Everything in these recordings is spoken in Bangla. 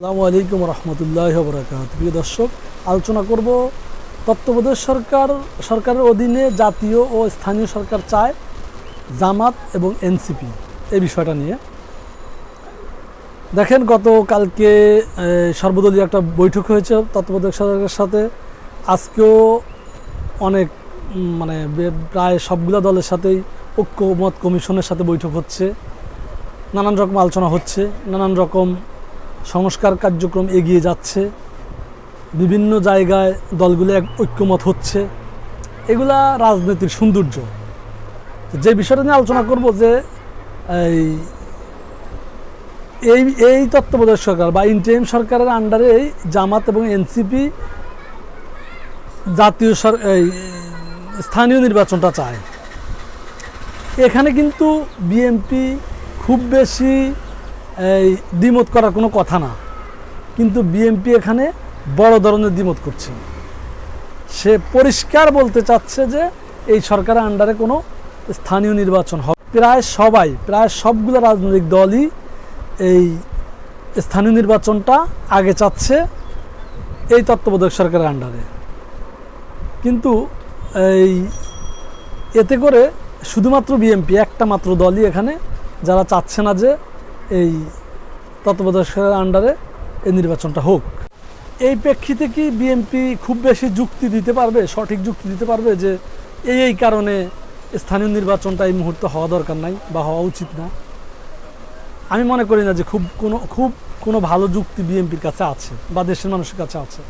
আসসালামু আলাইকুম রহমতুল্লাহ বরাকাত প্রিয় দর্শক, আলোচনা করব তত্ত্বাবধায়ক সরকার, সরকারের অধীনে জাতীয় ও স্থানীয় সরকার চায় জামাত এবং এনসিপি এই বিষয়টা নিয়ে। দেখেন, গতকালকে সর্বদলীয় একটা বৈঠক হয়েছে তত্ত্বাবধায়ক সরকারের সাথে। আজকেও অনেক মানে প্রায় সবগুলা দলের সাথেই ঐক্যমত কমিশনের সাথে বৈঠক হচ্ছে। নানান রকম আলোচনা হচ্ছে, নানান রকম সংস্কার কার্যক্রম এগিয়ে যাচ্ছে। বিভিন্ন জায়গায় দলগুলো এক ঐক্যমত হচ্ছে। এগুলা রাজনীতির সৌন্দর্য। যে বিষয়টা নিয়ে আলোচনা করব যে, এই এই এই তত্ত্বাবধায়ক সরকার বা ইন্টারিম সরকারের আন্ডারে এই জামাত এবং এনসিপি জাতীয় এই, স্থানীয় নির্বাচনটা চায়। এখানে কিন্তু বিএনপি খুব বেশি এই দ্বিমত করার কোনো কথা না। কিন্তু বিএনপি এখানে বড় ধরনের দ্বিমত করছে। সে পরিষ্কার বলতে চাচ্ছে যে এই সরকারের আন্ডারে কোনো স্থানীয় নির্বাচন হবে প্রায় সবাই, প্রায় সবগুলো রাজনৈতিক দলই এই স্থানীয় নির্বাচনটা আগে চাচ্ছে এই তত্ত্বাবধায়ক সরকারের আন্ডারে কিন্তু এই এতে করে শুধুমাত্র বিএনপি একটা মাত্র দলই এখানে যারা চাচ্ছে না যে এই তত্ত্বাবধায়কের আন্ডারে এই নির্বাচনটা হোক। এই প্রেক্ষিতে কি বিএনপি খুব বেশি যুক্তি দিতে পারবে, সঠিক যুক্তি দিতে পারবে যে এই এই কারণে স্থানীয় নির্বাচনটা এই মুহূর্তে হওয়া দরকার নাই বা হওয়া উচিত না? আমি মনে করি না যে খুব কোনো খুব কোনো ভালো যুক্তি বিএনপির কাছে আছে বা দেশের মানুষের কাছে আছে।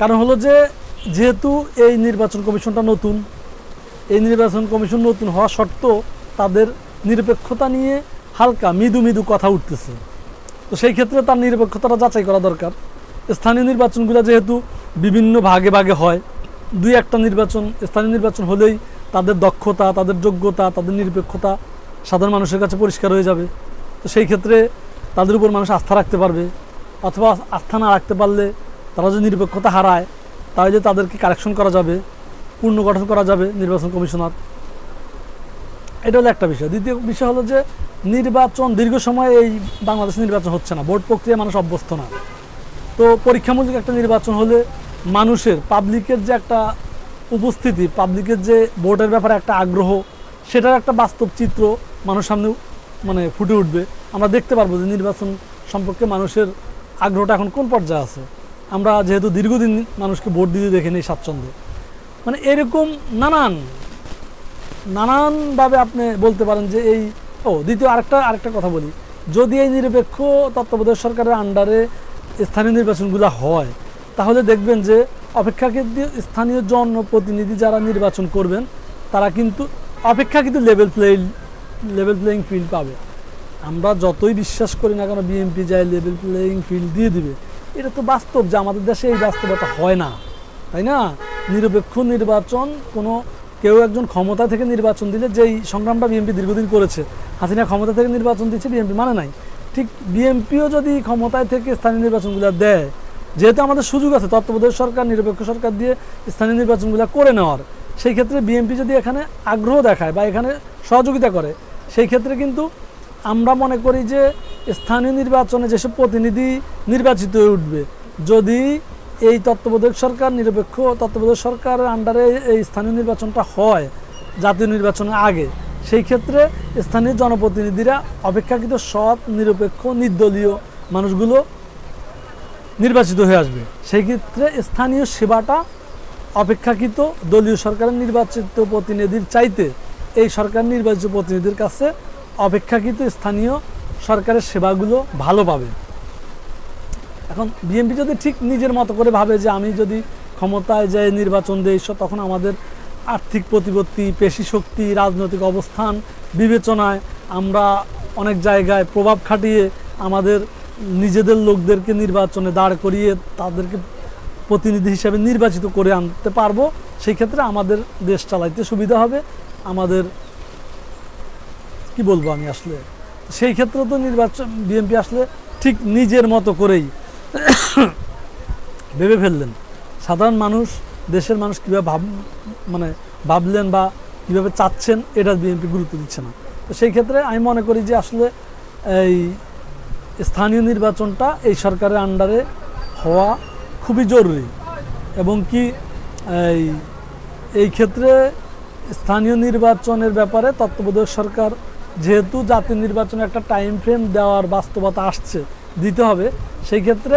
কারণ হলো যে যেহেতু এই নির্বাচন কমিশনটা নতুন, এই নির্বাচন কমিশন নতুন হওয়া সত্ত্বেও তাদের নিরপেক্ষতা নিয়ে হালকা মৃদু মৃদু কথা উঠতেছে। তো সেই ক্ষেত্রে তার নিরপেক্ষতাটা যাচাই করা দরকার। স্থানীয় নির্বাচনগুলো যেহেতু বিভিন্ন ভাগে ভাগে হয়, দুই একটা নির্বাচন, স্থানীয় নির্বাচন হলেই তাদের দক্ষতা, তাদের যোগ্যতা, তাদের নিরপেক্ষতা সাধারণ মানুষের কাছে পরিষ্কার হয়ে যাবে। তো সেই ক্ষেত্রে তাদের উপর মানুষ আস্থা রাখতে পারবে, অথবা আস্থা না রাখতে পারলে তারা যদি নিরপেক্ষতা হারায়, তাহলে তাদেরকে কারেকশন করা যাবে, পুনর্গঠন করা যাবে নির্বাচন কমিশনার। এটা হলো একটা বিষয়। দ্বিতীয় বিষয় হলো যে নির্বাচন, দীর্ঘ সময় এই বাংলাদেশ নির্বাচন হচ্ছে না। ভোট প্রক্রিয়া মানুষ অভ্যস্ত না। তো পরীক্ষামূলক একটা নির্বাচন হলে মানুষের পাবলিকের যে একটা উপস্থিতি পাবলিকের যে ভোটের ব্যাপারে একটা আগ্রহ, সেটার একটা বাস্তব চিত্র মানুষ সামনে মানে ফুটে উঠবে। আমরা দেখতে পারব যে নির্বাচন সম্পর্কে মানুষের আগ্রহটা এখন কোন পর্যায়ে আছে। আমরা যেহেতু দীর্ঘদিন মানুষকে ভোট দিতে দেখিনি স্বাচ্ছন্দ্যে। মানে এরকম নানান, নানানভাবে আপনি বলতে পারেন যে এই ও, দ্বিতীয় আরেকটা আরেকটা কথা বলি। যদি এই নিরপেক্ষ তত্ত্বাবধায়ক সরকারের আন্ডারে স্থানীয় নির্বাচনগুলো হয়, তাহলে দেখবেন যে অপেক্ষাকৃত স্থানীয় জনপ্রতিনিধি যারা নির্বাচন করবেন, তারা কিন্তু অপেক্ষাকৃত level play level playing field পাবে। আমরা যতই বিশ্বাস করি না কেন বিএনপি যায় লেভেল প্লেয়িং ফিল্ড দিয়ে দিবে। এটা তো বাস্তব যে আমাদের দেশে এই বাস্তবতা হয় না। তাই না? নিরপেক্ষ নির্বাচন কোনো কেউ একজন ক্ষমতা থেকে নির্বাচন দিলে যেই সংগ্রামটা বিএনপি দীর্ঘদিন করেছে, হাসিনা ক্ষমতা থেকে নির্বাচন দিচ্ছে বিএনপি মানে নাই। ঠিক বিএনপিও যদি ক্ষমতায় থেকে স্থানীয় নির্বাচনগুলো দেয়, যেহেতু আমাদের সুযোগ আছে, তত্ত্বাবধায়ক সরকার, নিরপেক্ষ সরকার দিয়ে স্থানীয় নির্বাচনগুলো করে নেওয়ার, সেই ক্ষেত্রে বিএনপি যদি এখানে আগ্রহ দেখায় বা এখানে সহযোগিতা করে, সেই ক্ষেত্রে কিন্তু আমরা মনে করি যে স্থানীয় নির্বাচনে যেসব প্রতিনিধি নির্বাচিত হয়ে উঠবে, যদি এই তত্ত্বাবধায়ক সরকার, নিরপেক্ষ তত্ত্বাবধায়ক সরকারের আন্ডারে এই স্থানীয় নির্বাচনটা হয় জাতীয় নির্বাচনের আগে। সেই ক্ষেত্রে স্থানীয় জনপ্রতিনিধিরা অপেক্ষাকৃত সৎ, নিরপেক্ষ, নির্দলীয় মানুষগুলো নির্বাচিত হয়ে আসবে। সেই ক্ষেত্রে স্থানীয় সেবাটা অপেক্ষাকৃত দলীয় সরকারের নির্বাচিত প্রতিনিধির চাইতে এই সরকার নির্বাচিত প্রতিনিধির কাছে অপেক্ষাকৃত স্থানীয় সরকারের সেবাগুলো ভালো পাবে। এখন বিএনপি যদি ঠিক নিজের মতো করে ভাবে যে আমি যদি ক্ষমতায় যাই, নির্বাচন দেই তখন আমাদের আর্থিক প্রতিপত্তি, পেশি শক্তি, রাজনৈতিক অবস্থান, বিবেচনায় আমরা অনেক জায়গায় প্রভাব খাটিয়ে আমাদের নিজেদের লোকদেরকে নির্বাচনে দাঁড় করিয়ে তাদেরকে প্রতিনিধি হিসেবে নির্বাচিত করে আনতে পারব। সেই ক্ষেত্রে আমাদের দেশ চালাইতে সুবিধা হবে। আমাদের কি বলব আমি আসলে? সেই ক্ষেত্রে তো নির্বাচন বিএনপি আসলে ঠিক নিজের মতো করেই ভেবে ফেললেন। সাধারণ মানুষ, দেশের মানুষ কীভাবে ভাব মানে ভাবলেন বা কীভাবে চাচ্ছেন, এটা বিএনপি গুরুত্ব দিচ্ছে না। তো সেই ক্ষেত্রে আমি মনে করি যে আসলে এই স্থানীয় নির্বাচনটা এই সরকারের আন্ডারে হওয়া খুবই জরুরি এবং কি এই এই ক্ষেত্রে স্থানীয় নির্বাচনের ব্যাপারে তত্ত্বাবধায়ক সরকার যেহেতু জাতীয় নির্বাচনে একটা টাইম ফ্রেম দেওয়ার বাস্তবতা আসছে, দিতে হবে, সেই ক্ষেত্রে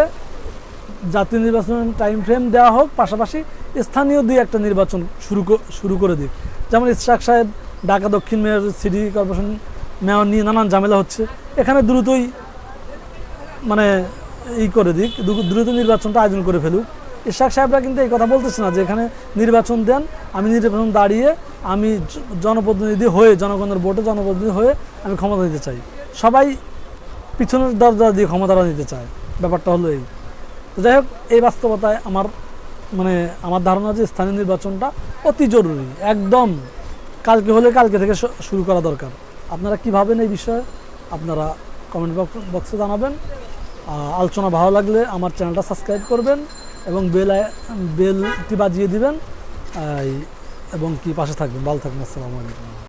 জাতীয় নির্বাচনের টাইম ফ্রেম দেওয়া হোক, পাশাপাশি স্থানীয় দুই একটা নির্বাচন শুরু শুরু করে দিক। যেমন ইসরাক সাহেব, ঢাকা দক্ষিণ মেয়র, সিটি কর্পোরেশন মেয়র নিয়ে নানান ঝামেলা হচ্ছে। এখানে দ্রুতই মানে ই করে দিক দ্রুত নির্বাচনটা আয়োজন করে ফেলুক। ইশাক সাহেবরা কিন্তু এই কথা বলতেছে না যে এখানে নির্বাচন দেন, আমি নির্বাচন দাঁড়িয়ে আমি জনপ্রতিনিধি হয়ে, জনগণের ভোটে জনপ্রতিনিধি হয়ে আমি ক্ষমতা নিতে চাই। সবাই পিছনের দরজা দিয়ে ক্ষমতাটা নিতে চায়। ব্যাপারটা হলো এই। যাই হোক, এই বাস্তবতায় আমার মানে আমার ধারণা যে স্থানীয় নির্বাচনটা অতি জরুরি, একদম কালকে হলে কালকে থেকে শুরু করা দরকার। আপনারা কি ভাবেন এই বিষয়ে? আপনারা কমেন্ট বক্সে জানাবেন। আলোচনা ভালো লাগলে আমার চ্যানেলটা সাবস্ক্রাইব করবেন এবং বেল বেলটি বাজিয়ে দিবেন। এবং কি পাশে থাকবেন। ভালো থাকবেন, আসসালামু আলাইকুম।